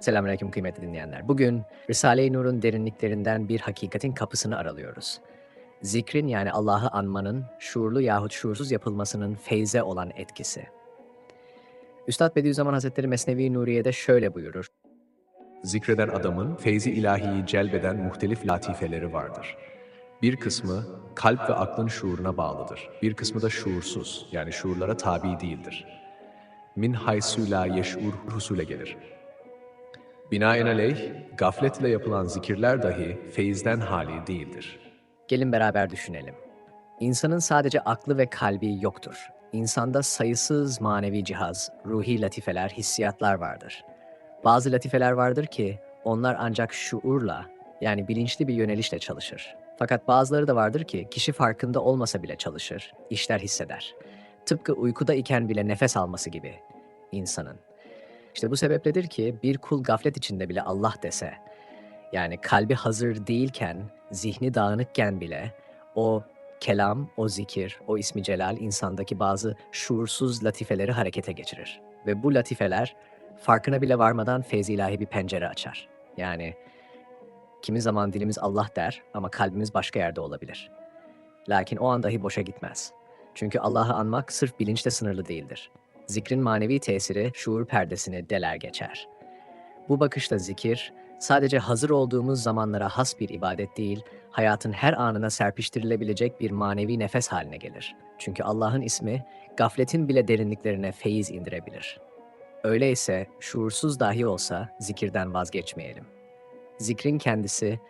Selamünaleyküm kıymetli dinleyenler. Bugün Risale-i Nur'un derinliklerinden bir hakikatin kapısını aralıyoruz. Zikrin yani Allah'ı anmanın şuurlu yahut şuursuz yapılmasının feyze olan etkisi. Üstad Bediüzzaman Hazretleri Mesnevi Nuriye'de şöyle buyurur. Zikreden adamın feyzi ilahiyi celbeden muhtelif latifeleri vardır. Bir kısmı kalp ve aklın şuuruna bağlıdır. Bir kısmı da şuursuz yani şuurlara tabi değildir. Min haysu la yeş'ur husule gelir. Binaenaleyh gafletle yapılan zikirler dahi feyizden hali değildir. Gelin beraber düşünelim. İnsanın sadece aklı ve kalbi yoktur. İnsanda sayısız manevi cihaz, ruhi latifeler, hissiyatlar vardır. Bazı latifeler vardır ki onlar ancak şuurla yani bilinçli bir yönelişle çalışır. Fakat bazıları da vardır ki kişi farkında olmasa bile çalışır, işler hisseder. Tıpkı uykuda iken bile nefes alması gibi insanın. İşte bu sebepledir ki bir kul gaflet içinde bile Allah dese, yani kalbi hazır değilken, zihni dağınıkken bile o kelam, o zikir, o ismi celal insandaki bazı şuursuz latifeleri harekete geçirir. Ve bu latifeler farkına bile varmadan feyz ilahi bir pencere açar. Yani kimi zaman dilimiz Allah der ama kalbimiz başka yerde olabilir. Lakin o an dahi boşa gitmez. Çünkü Allah'ı anmak sırf bilinçle sınırlı değildir. Zikrin manevi tesiri şuur perdesini deler geçer. Bu bakışta zikir, sadece hazır olduğumuz zamanlara has bir ibadet değil, hayatın her anına serpiştirilebilecek bir manevi nefes haline gelir. Çünkü Allah'ın ismi, gafletin bile derinliklerine feyiz indirebilir. Öyleyse, şuursuz dahi olsa zikirden vazgeçmeyelim. Zikrin kendisi,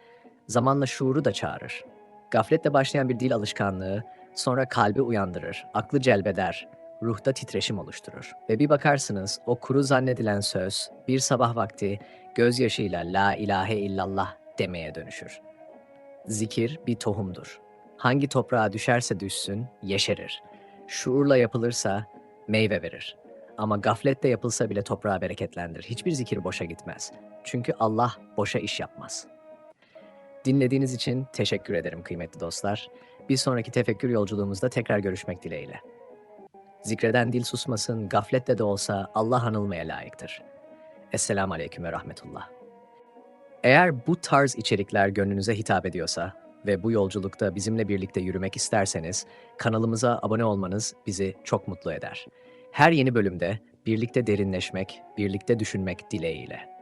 zamanla şuuru da çağırır. Gafletle başlayan bir dil alışkanlığı, sonra kalbi uyandırır, aklı celbeder, ruhta titreşim oluşturur. Ve bir bakarsınız o kuru zannedilen söz bir sabah vakti gözyaşıyla la ilahe illallah demeye dönüşür. Zikir bir tohumdur. Hangi toprağa düşerse düşsün yeşerir. Şuurla yapılırsa meyve verir. Ama gafletle yapılsa bile toprağı bereketlendirir. Hiçbir zikir boşa gitmez. Çünkü Allah boşa iş yapmaz. Dinlediğiniz için teşekkür ederim kıymetli dostlar. Bir sonraki tefekkür yolculuğumuzda tekrar görüşmek dileğiyle. Zikreden dil susmasın, gafletle de olsa Allah anılmaya layıktır. Esselamu Aleyküm ve Rahmetullah. Eğer bu tarz içerikler gönlünüze hitap ediyorsa ve bu yolculukta bizimle birlikte yürümek isterseniz kanalımıza abone olmanız bizi çok mutlu eder. Her yeni bölümde birlikte derinleşmek, birlikte düşünmek dileğiyle.